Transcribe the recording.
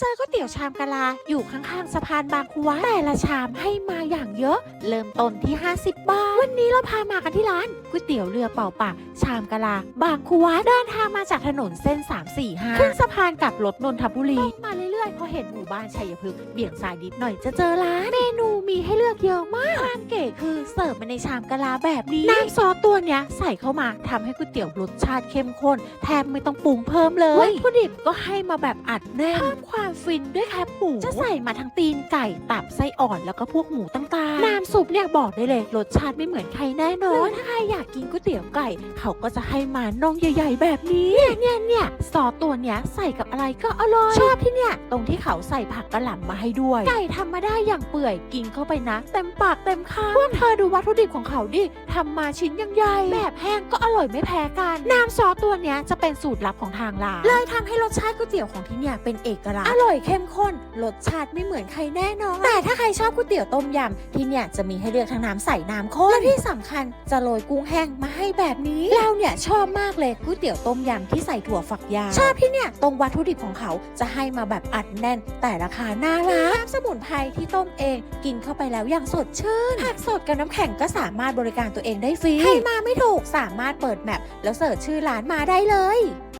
เจอก๋วยเตี๋ยวชามกะลา อยู่ข้างๆสะพานบางคูวัดแต่ละชามให้มาอย่างเยอะ เริ่มต้นที่ 50 บาท วันนี้เราพามากันที่ร้านก๋วยเตี๋ยวเรือเป่าปากชามกะลา บางคูวัดเดินทางมาจากถนนเส้น 3 4 5 ขึ้นสะพานกลับรถนนทบุรีตรงมาเรื่อยๆพอเห็นหมู่บ้านชัยพฤกษ์เบี่ยงซ้ายนิดหน่อยจะเจอร้านเมนูมีให้เลือกเยอะมาก ความเก๋คือเสิร์ฟมาในชามกะลาแบบนี้น้ำซอสตัวเนี้ยใส่เข้ามาทำให้ก๋วยเตี๋ยวรสชาติเข้มข้น แทบไม่ต้องปรุงเพิ่มเลยวัตถุดิบก็ให้มาแบบอัดแน่นเพิ่มความฟินด้วยแคบหมูจะใส่มาทั้งตีนไก่ตับไส้อ่อนแล้วก็พวกหมูต่างๆน้ำซุปเนี่ยบอกได้เลยรสชาติไม่เหมือนใครแน่นอนถ้าใครอยากกินก๋วยเตี๋ยวไก่ เขาก็จะให้มาน่องใหญ่ ๆ แบบนี้เนี่ยเนี่ยเนี่ยซอสตัวเนี้ยใส่กับอะไรก็อร่อยชอบที่เนี่ย ตรงที่เขาใส่ผักกระหล่ำมาให้ด้วย ไก่ทำมาได้อย่างเปื่อยกินเข้าไปนะเต็มปากเต็มคำพวกเธอดูวัตถุดิบของเขาดิทำมาชิ้นยังใหญ่แบบแห้งก็อร่อยไม่แพ้กันน้ำซอสตัวเนี้ยจะเป็นสูตรลับของทางร้านเลยทำให้รสชาติก๋วยเตี๋ยวของที่เนี่ยเป็นเอกลักษณ์อร่อยเข้มข้นรสชาติไม่เหมือนใครแน่นอนแต่ถ้าใครชอบก๋วยเตี๋ยวต้มยำที่เนี่ยจะมีให้เลือกทั้งน้ำใสน้ำข้นและที่สำคัญจะโรยกุ้งแห้งมาให้แบบนี้เราเนี่ยชอบมากเลยก๋วยเตี๋ยวต้มยำที่ใส่ถั่วฝักยาวชอบที่เนี่ยตรงวัตถุดิบของเขาจะให้มาแบบอัดแน่น แต่ราคาน่ารักน้ำสมุนไพรที่ต้มเอง กินเข้าไปแล้วอย่างสดชื่นผักสดกับน้ำแข็งก็สามารถบริการตัวเองได้ฟรี ใครมาไม่ถูกสามารถเปิดแมปแล้วเสิร์ชชื่อร้านมาได้เลย